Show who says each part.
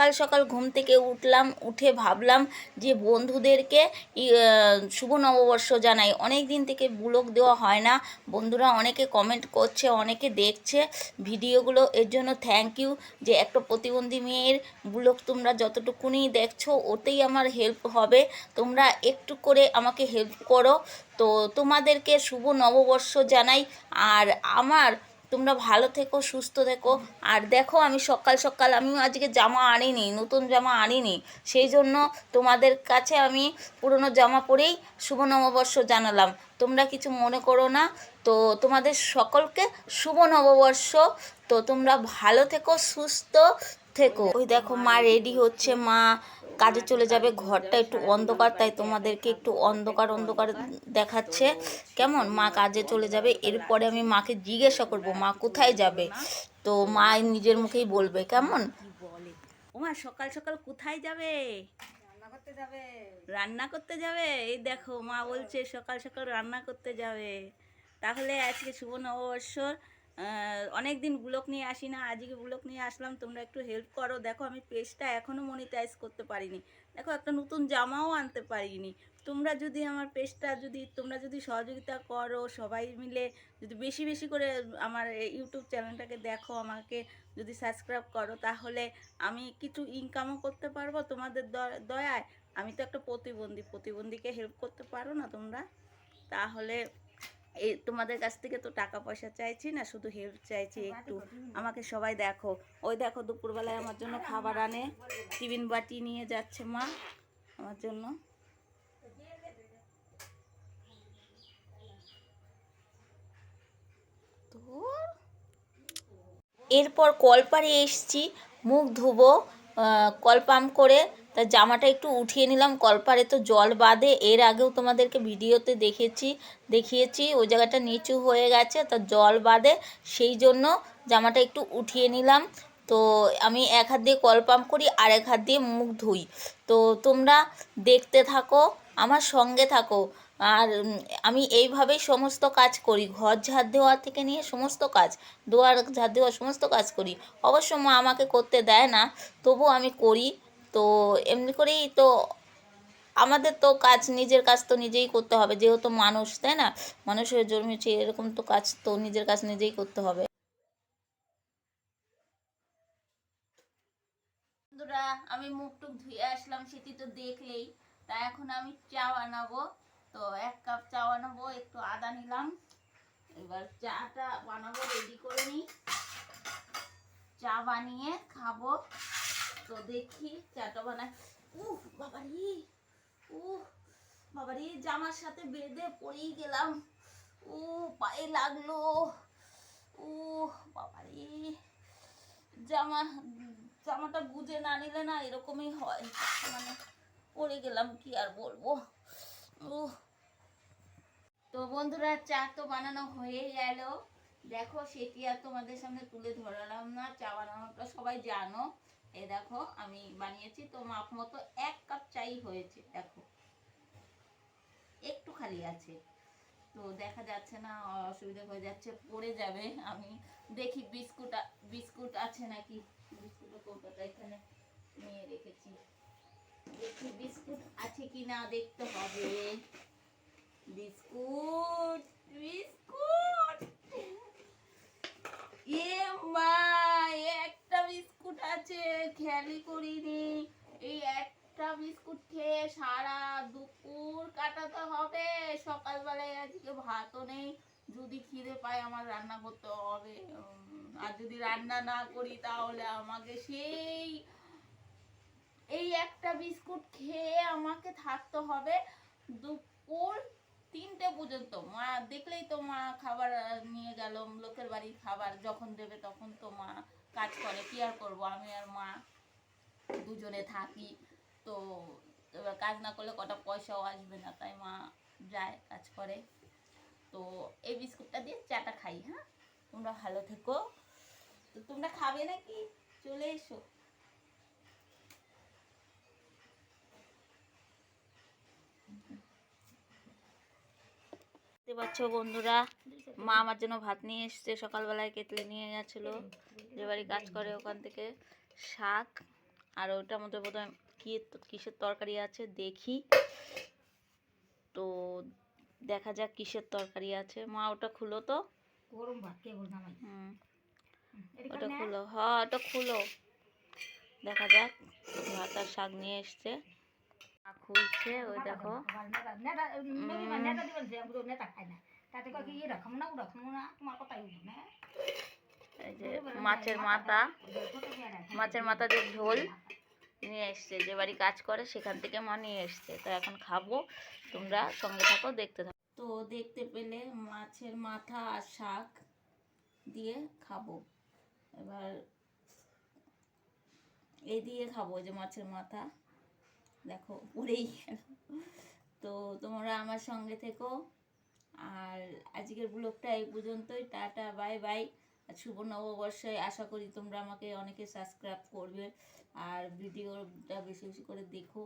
Speaker 1: সকাল সকাল ঘুম থেকে উঠলাম, উঠে ভাবলাম যে বন্ধুদেরকে শুভ নববর্ষ জানাই। অনেক দিন থেকে ব্লগ দেওয়া হয় না। বন্ধুরা অনেকে কমেন্ট করছে, অনেকে দেখছে ভিডিওগুলো। এর জন্য থ্যাংক ইউ যে একটা প্রতিবন্ধী মেয়ের ব্লগ তোমরা যতটুকুনি দেখছ, ওতেই আমার হেল্প হবে। তোমরা একটু করে আমাকে হেল্প করো। তো তোমাদেরকে শুভ নববর্ষ জানাই। আর আমার তোমরা ভালো থেকো, সুস্থ থেকো। আর দেখো, আমি সকাল সকাল আমি আজকে জামা আনিনি, নতুন জামা আনিনি। সেই জন্য তোমাদের কাছে আমি পুরনো জামা পরেই শুভ নববর্ষ জানালাম। তোমরা কিছু মনে করো না, তো তোমাদের সকলকে শুভ নববর্ষ। তো তোমরা ভালো থেকো, সুস্থ থেকো। ওই দেখো মা রেডি হচ্ছে, মা কাজে চলে যাবে ঘরটা একটু অন্ধকার তাই তোমাদেরকে একটু অন্ধকার অন্ধকার দেখাচ্ছে। কেমন? মা কাজে চলে যাবে এরপরে আমি মাকে জিজ্ঞাসা করব মা কোথায় যাবে? তো মা নিজের মুখেই বলবে কেমন? বলে ও মা সকাল সকাল কোথায় যাবে?
Speaker 2: রান্না করতে যাবে।
Speaker 1: রান্না করতে যাবে? এই দেখো মা বলছে সকাল সকাল রান্না করতে যাবে। তাহলে আজকে শুভ নববর্ষর অনেক দিন ব্লক নিয়ে আসি না আজকে ব্লক নিয়ে আসলাম, তোমরা একটু হেল্প করো। দেখো, আমি পেজটা এখনও মনিটাইজ করতে পারিনি। দেখো, একটা নতুন জামাও আনতে পারিনি। তোমরা যদি আমার পেজটা যদি, তোমরা যদি সহযোগিতা করো, সবাই মিলে যদি বেশি বেশি করে আমার ইউটিউব চ্যানেলটাকে দেখো, আমাকে যদি সাবস্ক্রাইব করো, তাহলে আমি কিছু ইনকামও করতে পারব। তোমাদের দয়ায় আমি তো একটা প্রতিবন্ধী, প্রতিবন্ধীকে হেল্প করতে পারো না তোমরা? তাহলে এই তোমাদের কাছ থেকে তো টাকা পয়সা চাইছি না শুধু হেল্প চাইছি একটু। আমাকে সবাই দেখো। ওই দেখো দুপুরবেলায় আমার জন্য খাবার আনে। টিফিন বাটি নিয়ে যাচ্ছে মা আমার জন্য। তো এরপর কলপারে এসছি মুখ ধুবো আহ, কল পাম্প করে তা জামাটা একটু উঠিয়ে নিলাম, কলপারে তো জল বাঁধে, এর আগেও তোমাদেরকে ভিডিওতে দেখেছি, দেখিয়েছি, ওই জায়গাটা নিচু হয়ে গেছে, তা জল বাঁধে, সেই জন্য জামাটা একটু উঠিয়ে নিলাম। তো আমি এক হাত দিয়ে কল পাম্প করি, আর এক হাত দিয়ে মুখ ধুই। তো তোমরা দেখতে থাকো, আমার সঙ্গে থাকো। আর আমি এইভাবেই সমস্ত কাজ করি, ঘর ঝাড় দেওয়া থেকে নিয়ে সমস্ত কাজ, দুয়ার ঝাড় দেওয়া সমস্ত কাজ করি। অবশ্য মা আমাকে করতে দেয় না তবু আমি করি। তো এমনি করেই তো আমাদের তো কাজ, নিজের কাজ তো নিজেই করতে হবে। যেহেতু মানুষ, তাই না? মানুষের জন্মেছে, এরকম তো কাজ তো নিজের কাজ নিজেই করতে হবে। আমি মুখ টুক ধুয়ে আসলাম, সেটি তো দেখলেই। তা এখন আমি চা বানাবো। তো এক কাপ চা বানাবো, একটু আদা নিলাম। এবার চাটা বানাবো, রেডি করে নিই। চা বানিয়ে খাব। তো দেখি চাটা বানাই। উহ বাবারি উহ বাবারি, জামার সাথে বেঁধে পড়েই গেলাম। ও, পায়ে লাগল। ও, বাবারি, জামা, জামাটা গুজে না নিলে না এরকমই হয়। মানে পড়ে গেলাম, কি আর বলব। ও তো বন্ধুরা, চা তো বানানো হয়ে গেল। দেখো, সেটি আর তোমাদের সামনে তুলে ধরালাম না। চা বানানোটা সবাই জানো। এই দেখো, আমি বানিয়েছি, তো মাপ মতো এক কাপ চাই হয়েছে, দেখো। একটু খালি আছে। তো দেখা যাচ্ছে না, অসুবিধা হয়ে যাচ্ছে, পড়ে যাবে। আমি দেখি বিস্কুট বিস্কুট আছে নাকি? বিস্কুটের কৌটাটা এখানে নিয়ে রেখেছি। দেখি বিস্কুট আছে কি না দেখতে হবে। Biscuit biscuit! এ মা! এ বিস্কুট আছে, খেয়ালই করিনি। এই একটা বিস্কুট খেয়ে সারা দুপুর কাটাতে হবে। সকালবেলায় আজকে ভাতও নেই। যদি খিদে পায় আমার রান্না করতে হবে। আর যদি রান্না না করি তাহলে আমাকে সেই, এই একটা বিস্কুট খেয়ে আমাকে থাকতে হবে। দুপুর তিনটে পর্যন্ত। মা দেখলেই তো মা খাবার নিয়ে গেল, লোকের বাড়ির খাবার যখন দেবে তখন তো মা কাজ করে। কি আর করব? আমি আর মা দুজনে থাকি। তো এবার কাজ না করলে কটা পয়সাও আসবে না। তাই মা যায়, কাজ করে। তো এই বিস্কুটটা দিয়ে চাটা খাই হ্যাঁ? তোমরা ভালো থেকো। তো তোমরা খাবে নাকি? চলে এসো। পাচ্ছ বন্ধুরা? মা আমার জন্য ভাত নিয়ে এসছে সকালবেলায় কেটলে নিয়ে গেছিল। যে বাড়ি কাজ করে ওখান থেকে শাক আর ওটার মধ্যে বোধহয় কী কিসের তরকারি আছে দেখি। তো দেখা যাক কিসের তরকারি আছে। মা ওটা খুলো তো।
Speaker 2: গরম ভাত
Speaker 1: হুম। ওটা খুলো। হ্যাঁ ওটা খুলো। দেখা যাক ভাত আর শাক নিয়ে এসছে। খুলছে ওই দেখো।
Speaker 2: মানে যে
Speaker 1: এই যে মাছের মাথা মাছের মাথা দিয়ে ঝোল নিয়ে এসছে যে বাড়ি কাজ করে সেখান থেকে মা নিয়ে এসছে। তো এখন খাব তোমরা সঙ্গে থাকো দেখতে থাকো। তো দেখতে পেলে মাছের মাথা আর শাক দিয়ে খাব। এবার এই দিয়ে খাব যে মাছের মাথা। দেখো, পড়েই তো তোমরা আমার সঙ্গে থেকো। আর আজকের ব্লগটা এই পর্যন্তই। Tata, bye bye. আর শুভ নববর্ষে আশা করি তোমরা আমাকে অনেকে সাবস্ক্রাইব করবে। আর ভিডিওটা বেশি বেশি করে দেখো।